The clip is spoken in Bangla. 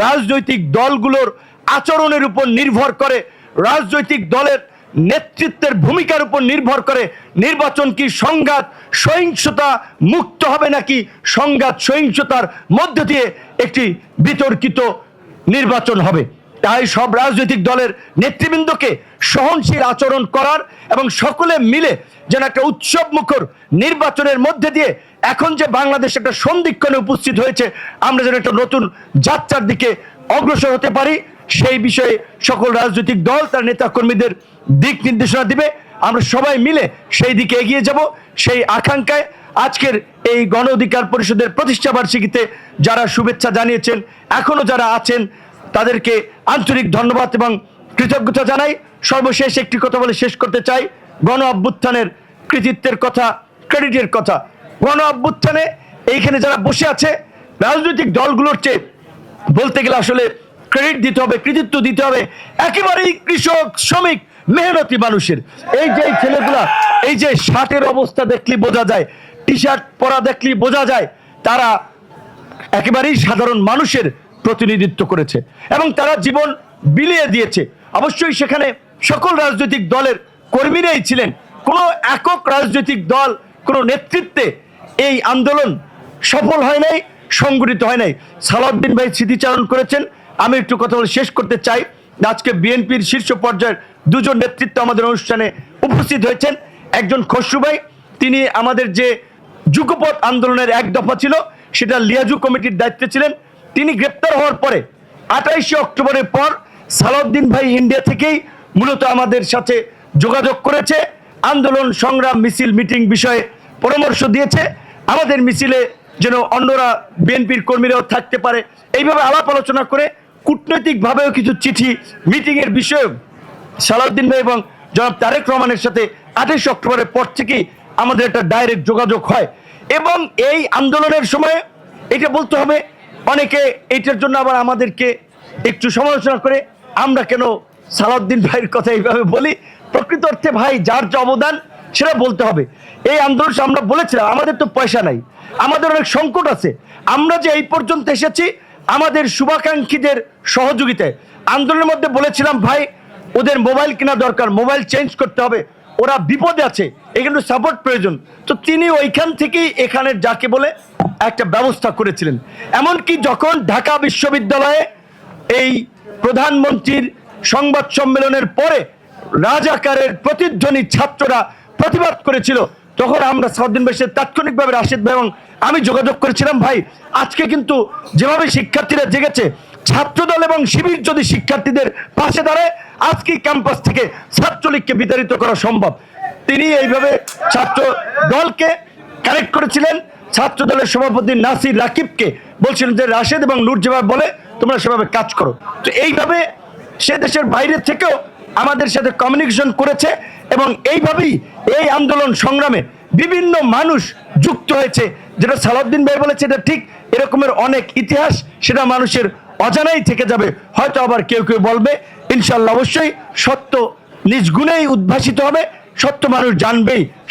রাজনৈতিক দলগুলোর আচরণের উপর নির্ভর করে, রাজনৈতিক দলের নেতৃত্বের ভূমিকার উপর নির্ভর করে নির্বাচন কি সংঘাত, সহিংসতা মুক্ত হবে নাকি সংঘাত, সহিংসতার মধ্য দিয়ে একটি বিতর্কিত নির্বাচন হবে। তাই সব রাজনৈতিক দলের নেতৃবৃন্দকে সহনশীল আচরণ করার এবং সকলে মিলে যেন একটা উৎসব মুখর নির্বাচনের মধ্যে দিয়ে এখন যে বাংলাদেশ একটা সন্ধিক্ষণে উপস্থিত হয়েছে, আমরা যেন একটা নতুন যাত্রার দিকে অগ্রসর হতে পারি। সেই বিষয়ে সকল রাজনৈতিক দল, তার নেতা কর্মীদের দিক নির্দেশনা দিবে। আমরা সবাই মিলে সেই দিকে এগিয়ে যাব, সেই আকাঙ্ক্ষায় আজকের এই গণ অধিকার পরিষদের প্রতিষ্ঠা বার্ষিকীতে যারা শুভেচ্ছা জানিয়েছেন, এখনও যারা আছেন, তাদেরকে আন্তরিক ধন্যবাদ এবং কৃতজ্ঞতা জানাই। সর্বশেষ একটি কথা বলে শেষ করতে চাই। গণ অভ্যুত্থানের কৃতিত্বের কথা, ক্রেডিটের কথা। গণ অভ্যুত্থানে এইখানে যারা বসে আছে, রাজনৈতিক দলগুলোর চেয়ে বলতে গেলে আসলে ক্রেডিট দিতে হবে, কৃতিত্ব দিতে হবে। একেবারেই কৃষক, শ্রমিক, মেহনতি মানুষের। এই যে ছেলেগুলা, এই যে শার্টের অবস্থা দেখলে বোঝা যায় টি শার্ট পরা দেখলে বোঝা যায়, তারা একেবারেই সাধারণ মানুষের প্রতিনিধিত্ব করেছে। এবং তারা জীবন বিলিয়ে দিয়েছে। অবশ্যই সেখানে সকল রাজনৈতিক দলের কর্মীরাই ছিলেন। কোনো একক রাজনৈতিক দল, কোনো নেতৃত্বে এই আন্দোলন সফল হয় নাই, সংগঠিত হয় নাই। সালাউদ্দিন ভাই স্মৃতিচারণ করেছেন। আমি একটু কথা বলে শেষ করতে চাই। আজকে বিএনপির শীর্ষ পর্যায়ের দুজন নেতৃত্ব আমাদের অনুষ্ঠানে উপস্থিত হয়েছেন। একজন খসরু ভাই, তিনি আমাদের যে যুগপথ আন্দোলনের এক দফা ছিল, সেটা লিয়াজু কমিটির দায়িত্বে ছিলেন। তিনি গ্রেপ্তার হওয়ার পরে আঠাইশে অক্টোবরের পর সালাউদ্দিন ভাই ইন্ডিয়া থেকেই মূলত আমাদের সাথে যোগাযোগ করেছে। আন্দোলন, সংগ্রাম, মিছিল, মিটিং বিষয়ে পরামর্শ দিয়েছে। আমাদের মিছিলে যেন অন্যরা বিএনপির কর্মীরাও থাকতে পারে। এইভাবে আলাপ আলোচনা করে কূটনৈতিকভাবেও কিছু চিঠি মিটিংয়ের বিষয়ে সালাউদ্দিন ভাই এবং জনাব তারেক রহমানের সাথে আঠাশ অক্টোবরের পর থেকেই আমাদের একটা ডাইরেক্ট যোগাযোগ হয়। এবং এই আন্দোলনের সময় এটা বলতে হবে, অনেকে এইটার জন্য আবার আমাদেরকে একটু সমালোচনা করে আমরা কেন সালাউদ্দিন ভাইয়ের কথা এইভাবে বলি? প্রকৃত অর্থে ভাই, যার যে অবদান, সেটা বলতে হবে। এই আন্দোলন আমরা বলেছিলাম, আমাদের তো পয়সা নাই। আমাদের অনেক সংকট আছে। আমরা যে এই পর্যন্ত এসেছি, আমাদের শুভাকাঙ্ক্ষীদের সহযোগিতায়। আন্দোলনের মধ্যে বলেছিলাম, ভাই, ওদের মোবাইল কেনা দরকার, মোবাইল চেঞ্জ করতে হবে। ওরা বিপদে আছে এখানে সাপোর্ট প্রয়োজন। তো তিনি ওইখান থেকেই এখানের যাকে বলে একটা ব্যবস্থা করেছিলেন। এমনকি যখন ঢাকা বিশ্ববিদ্যালয়ে এই প্রধানমন্ত্রীর সংবাদ সম্মেলনের পরে রাজাকারের প্রতিধ্বনি ছাত্ররা প্রতিবাদ করেছিল। তখন আমরা সাউদ্দিন ভাইয়ের তাৎক্ষণিকভাবে রাশেদ ভাই এবং আমি যোগাযোগ করেছিলাম, ভাই, আজকে কিন্তু যেভাবে শিক্ষার্থীরা জেগেছে, ছাত্রদল এবং শিবির যদি শিক্ষার্থীদের পাশে দাঁড়ায় আজকে ক্যাম্পাস থেকে ছাত্রলীগকে বিতাড়িত করা সম্ভব? তিনি এইভাবে ছাত্র দলকে কানেক্ট করেছিলেন। ছাত্র দলের সভাপতি নাসির রাকিবকে বলছিলেন যে রাশেদ এবং নূর যেভাবে বলে তোমরা সেভাবে কাজ করো। তো এইভাবে সে দেশের বাইরে থেকেও আমাদের সাথে কমিউনিকেশন করেছে এবং এইভাবেই এই আন্দোলন সংগ্রামে বিভিন্ন মানুষ যুক্ত হয়েছে। যেটা সালাউদ্দিন ভাই বলেছে, এটা ঠিক এরকমের অনেক ইতিহাস, সেটা মানুষের অজানাই থেকে যাবে। হয়তো আবার কেউ কেউ বলবে ইনশাল্লাহ অবশ্যই সত্য নিজ গুণেই উদ্ভাসিত হবে, সত্য মানুষ জানবেই।